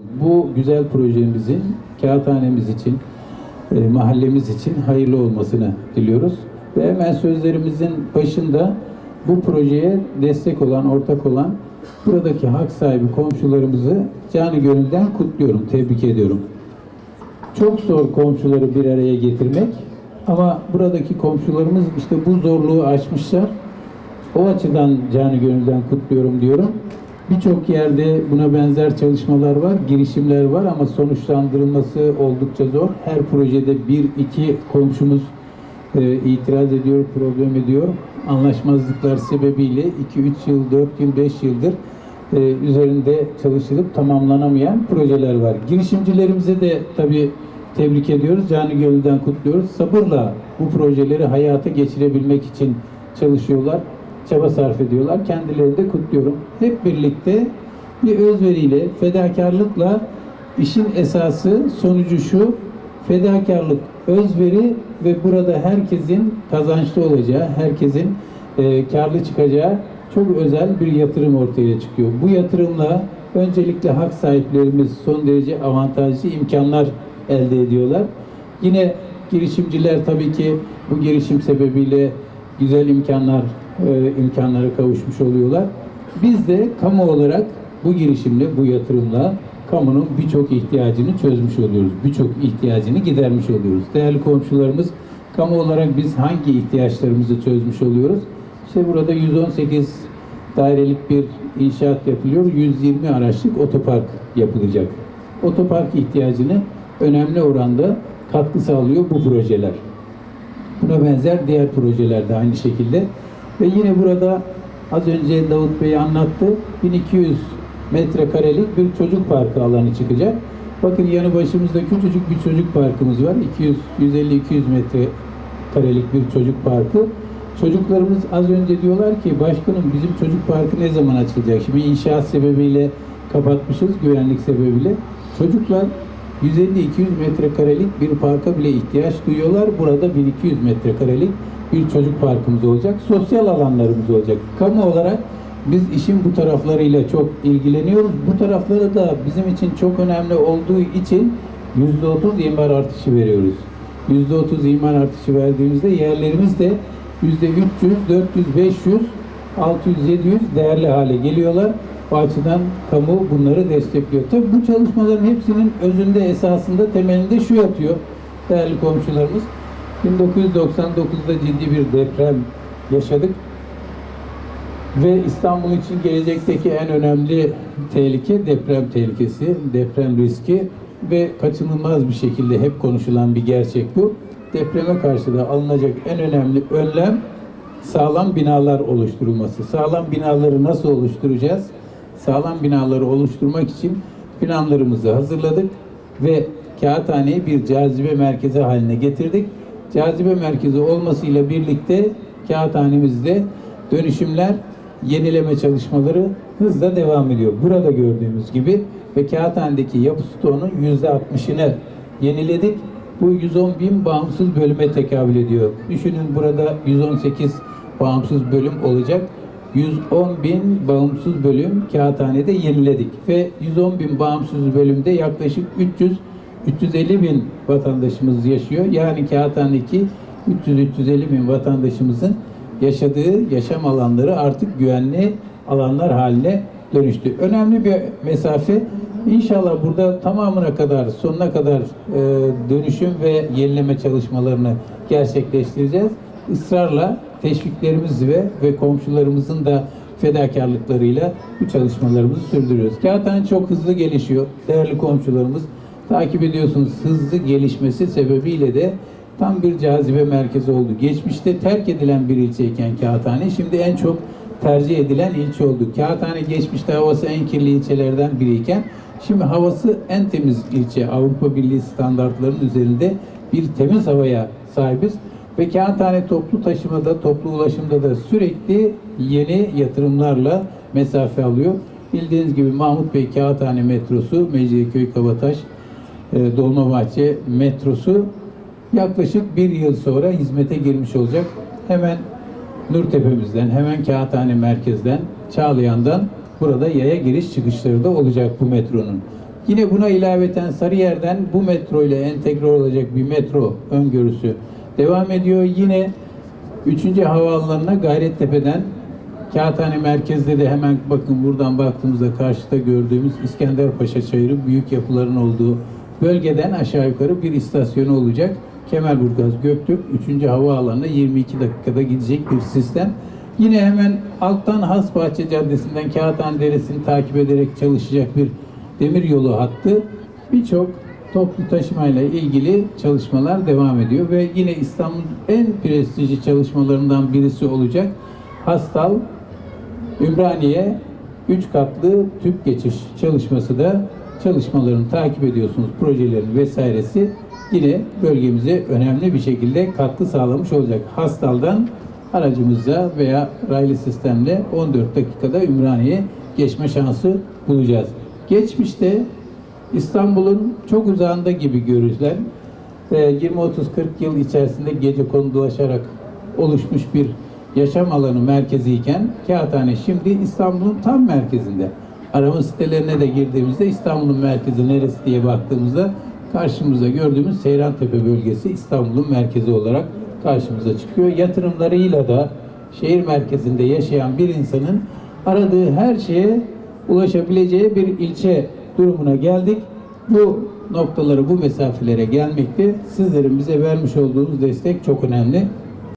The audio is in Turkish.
Bu güzel projemizin kağıthanemiz için, e, mahallemiz için hayırlı olmasını diliyoruz. Ve hemen sözlerimizin başında bu projeye destek olan, ortak olan buradaki hak sahibi komşularımızı canı gönülden kutluyorum, tebrik ediyorum. Çok zor komşuları bir araya getirmek ama buradaki komşularımız işte bu zorluğu aşmışlar. O açıdan canı gönülden kutluyorum diyorum. Birçok yerde buna benzer çalışmalar var, girişimler var ama sonuçlandırılması oldukça zor. Her projede bir iki komşumuz e, itiraz ediyor, problem ediyor. Anlaşmazlıklar sebebiyle 2-3 yıl, 4 yıl, 5 yıldır e, üzerinde çalışılıp tamamlanamayan projeler var. Girişimcilerimize de tabii tebrik ediyoruz, canı gönülden kutluyoruz. Sabırla bu projeleri hayata geçirebilmek için çalışıyorlar, çaba sarf ediyorlar. Kendilerini de kutluyorum. Hep birlikte bir özveriyle, fedakarlıkla işin esası, sonucu şu, fedakarlık, özveri ve burada herkesin kazançlı olacağı, herkesin e, karlı çıkacağı çok özel bir yatırım ortaya çıkıyor. Bu yatırımla öncelikle hak sahiplerimiz son derece avantajlı imkanlar elde ediyorlar. Yine girişimciler tabii ki bu girişim sebebiyle güzel imkanlar e, imkanlara kavuşmuş oluyorlar. Biz de kamu olarak bu girişimle, bu yatırımla kamunun birçok ihtiyacını çözmüş oluyoruz. Birçok ihtiyacını gidermiş oluyoruz. Değerli komşularımız, kamu olarak biz hangi ihtiyaçlarımızı çözmüş oluyoruz? İşte burada 118 dairelik bir inşaat yapılıyor. 120 araçlık otopark yapılacak. Otopark ihtiyacını önemli oranda katkı sağlıyor bu projeler. Buna benzer diğer projeler de aynı şekilde. Ve yine burada az önce Davut Bey anlattı. 1200 metrekarelik bir çocuk parkı alanı çıkacak. Bakın yanı başımızda küçücük bir çocuk parkımız var. 200 150 200 metrekarelik bir çocuk parkı. Çocuklarımız az önce diyorlar ki başkanım bizim çocuk parkı ne zaman açılacak? Şimdi inşaat sebebiyle kapatmışız güvenlik sebebiyle. Çocuklar 150-200 metrekarelik bir parka bile ihtiyaç duyuyorlar. Burada 1200 metrekarelik bir çocuk parkımız olacak. Sosyal alanlarımız olacak. Kamu olarak biz işin bu taraflarıyla çok ilgileniyoruz. Bu tarafları da bizim için çok önemli olduğu için %30 imar artışı veriyoruz. %30 imar artışı verdiğimizde yerlerimiz de %300, 400, 500, 600, 700 değerli hale geliyorlar. Bu açıdan kamu bunları destekliyor. Tabii bu çalışmaların hepsinin özünde, esasında, temelinde şu yatıyor değerli komşularımız. 1999'da ciddi bir deprem yaşadık. Ve İstanbul için gelecekteki en önemli tehlike deprem tehlikesi, deprem riski ve kaçınılmaz bir şekilde hep konuşulan bir gerçek bu. Depreme karşı da alınacak en önemli önlem sağlam binalar oluşturulması. Sağlam binaları nasıl oluşturacağız? Sağlam binaları oluşturmak için planlarımızı hazırladık ve Kağıthane'yi bir cazibe merkezi haline getirdik. Cazibe merkezi olmasıyla birlikte Kağıthane'mizde dönüşümler, yenileme çalışmaları hızla devam ediyor. Burada gördüğümüz gibi ve Kağıthane'deki yapı stoğunun yüzde 60'ını yeniledik. Bu 110 bin bağımsız bölüme tekabül ediyor. Düşünün burada 118 bağımsız bölüm olacak. 110 bin bağımsız bölüm kağıthanede yeniledik ve 110 bin bağımsız bölümde yaklaşık 300 350 bin vatandaşımız yaşıyor. Yani kağıthanedeki 300-350 bin vatandaşımızın yaşadığı yaşam alanları artık güvenli alanlar haline dönüştü. Önemli bir mesafe. İnşallah burada tamamına kadar, sonuna kadar e, dönüşüm ve yenileme çalışmalarını gerçekleştireceğiz. Israrla teşviklerimiz ve ve komşularımızın da fedakarlıklarıyla bu çalışmalarımızı sürdürüyoruz. Kağıthane çok hızlı gelişiyor. Değerli komşularımız takip ediyorsunuz. Hızlı gelişmesi sebebiyle de tam bir cazibe merkezi oldu. Geçmişte terk edilen bir ilçeyken Kağıthane şimdi en çok tercih edilen ilçe oldu. Kağıthane geçmişte havası en kirli ilçelerden biriyken şimdi havası en temiz ilçe. Avrupa Birliği standartlarının üzerinde bir temiz havaya sahibiz. Ve Kağıthane toplu taşımada, toplu ulaşımda da sürekli yeni yatırımlarla mesafe alıyor. Bildiğiniz gibi Mahmut Bey Kağıthane metrosu, Mecidiyeköy Kabataş, e, Dolmabahçe metrosu yaklaşık bir yıl sonra hizmete girmiş olacak. Hemen Nurtepe'mizden, hemen Kağıthane merkezden, Çağlayan'dan burada yaya giriş çıkışları da olacak bu metronun. Yine buna ilaveten Sarıyer'den bu metro ile entegre olacak bir metro öngörüsü devam ediyor. Yine 3. havaalanına Gayrettepe'den Kağıthane merkezde de hemen bakın buradan baktığımızda karşıda gördüğümüz İskenderpaşa Çayırı büyük yapıların olduğu bölgeden aşağı yukarı bir istasyonu olacak. Kemerburgaz Göktürk 3. havaalanına 22 dakikada gidecek bir sistem. Yine hemen alttan Hasbahçe Caddesi'nden Kağıthane Deresi'ni takip ederek çalışacak bir demir yolu hattı. Birçok toplu taşımayla ilgili çalışmalar devam ediyor ve yine İstanbul'un en prestijli çalışmalarından birisi olacak Hastal Ümraniye 3 katlı tüp geçiş çalışması da çalışmalarını takip ediyorsunuz. Projelerin vesairesi yine bölgemize önemli bir şekilde katkı sağlamış olacak. Hastal'dan aracımızla veya raylı sistemle 14 dakikada Ümraniye'ye geçme şansı bulacağız. Geçmişte İstanbul'un çok uzağında gibi görülen ve 20-30-40 yıl içerisinde gece konu dolaşarak oluşmuş bir yaşam alanı merkeziyken Kağıthane şimdi İstanbul'un tam merkezinde. Arama sitelerine de girdiğimizde İstanbul'un merkezi neresi diye baktığımızda karşımıza gördüğümüz Seyrantepe bölgesi İstanbul'un merkezi olarak karşımıza çıkıyor. Yatırımlarıyla da şehir merkezinde yaşayan bir insanın aradığı her şeye ulaşabileceği bir ilçe durumuna geldik. Bu noktaları, bu mesafelere gelmekte sizlerin bize vermiş olduğunuz destek çok önemli.